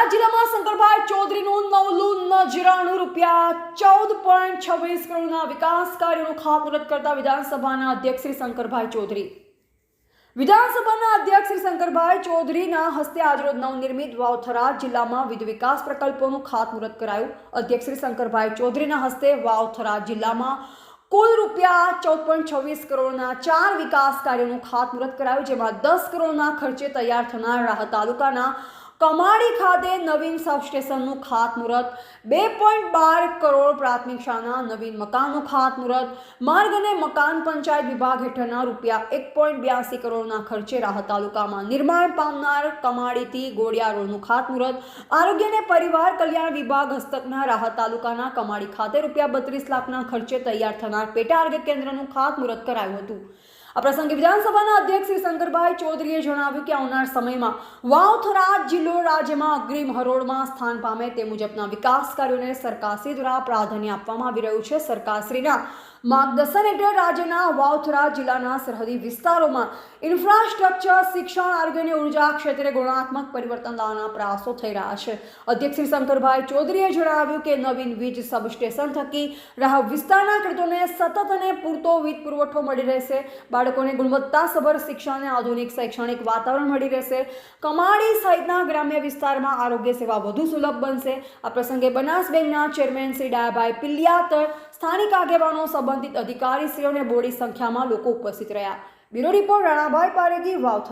બોટાદ જિલ્લામાં શંકરભાઈ ચૌધરીનું નવલું નજરાણું રૂપિયા ચૌદ પોઈન્ટ છવ્વીસ કરોડના વિકાસ કાર્યોનું ખાતમુહૂર્ત કરતા વિધાનસભાના અધ્યક્ષ શ્રી શંકરભાઈ ચૌધરી. વિધાનસભાના અધ્યક્ષ શ્રી શંકરભાઈ ચૌધરીના હસ્તે આજરોજ નવનિર્મિત વાવથરા જિલ્લામાં વિવિધ વિકાસ પ્રકલ્પોનું ખાતમુહૂર્ત કરાયું. અધ્યક્ષ શ્રી શંકરભાઈ ચૌધરીના હસ્તે વાવથરા જિલ્લામાં કુલ રૂપિયા ચૌદ પોઈન્ટ છવ્વીસ કરોડના ચાર વિકાસ કાર્યોનું ખાતમુહૂર્ત કરાયું, જેમાં દસ કરોડના ખર્ચે તૈયાર થનાર રાહત તાલુકાના કમાડી ખાતે નવીન સબસ્ટેશનનું ખાતમુહૂર્ત, બે પોઈન્ટ બાર કરોડ પ્રાથમિક શાળાના નવીન મકાનનું ખાતમુહૂર્ત, માર્ગ અને મકાન પંચાયત વિભાગ હેઠળના રૂપિયા એક પોઈન્ટ બ્યાસી કરોડના ખર્ચે રાહત તાલુકામાં નિર્માણ પામનાર કમાડીથી ગોળિયા રોડનું ખાતમુહૂર્ત, આરોગ્ય અને પરિવાર કલ્યાણ વિભાગ હસ્તકના રાહત તાલુકાના કમાડી ખાતે રૂપિયા બત્રીસ લાખના ખર્ચે તૈયાર થનાર પેટા આરોગ્ય કેન્દ્રનું ખાતમુહૂર્ત કરાયું હતું. આ પ્રસંગે વિધાનસભાના અધ્યક્ષ શ્રી શંકરભાઈ ચૌધરીએ જણાવ્યું કે આવનાર સમયમાં વાવથરા જિલ્લો રાજ્યમાં અગ્રીમ હરોળમાં સ્થાન પામે તે મુજબના વિકાસ કાર્યોને સરકારશ્રી દ્વારા પ્રાધાન્ય આપવામાં આવી રહ્યું છે. સરકારશ્રીના માર્ગદર્શન હેઠળ રાજ્યના વાવથરા જિલ્લાના સરહદી વિસ્તારોમાં ઇન્ફ્રાસ્ટ્રક્ચર, શિક્ષણ, આરોગ્ય અને ઊર્જા ક્ષેત્રે ગુણાત્મક પરિવર્તન લાવવાના પ્રયાસો થઈ રહ્યા છે. અધ્યક્ષ શ્રી શંકરભાઈ ચૌધરીએ જણાવ્યું કે નવીન વીજ સબસ્ટેશન થકી રાહ વિસ્તારના ખેડૂતોને સતત અને પૂરતો વીજ પુરવઠો મળી રહેશે. બાળકોને ગુણવત્તાસભર શિક્ષણ અને આધુનિક શૈક્ષણિક વાતાવરણ મળી રહેશે. કમાડી સહિતના ગ્રામ્ય વિસ્તારમાં આરોગ્ય સેવા વધુ સુલભ બનશે. આ પ્રસંગે બનાસ બેંકના ચેરમેન શ્રી ડાયાભાઈ પિલ્લિયાતર સ્થાનિક આગેવાનો સંબંધિત અધિકારીશ્રીઓને બોડી સંખ્યામાં લોકો ઉપસ્થિત રહ્યા. Bureau report Ranabhai Paregi Vavthar.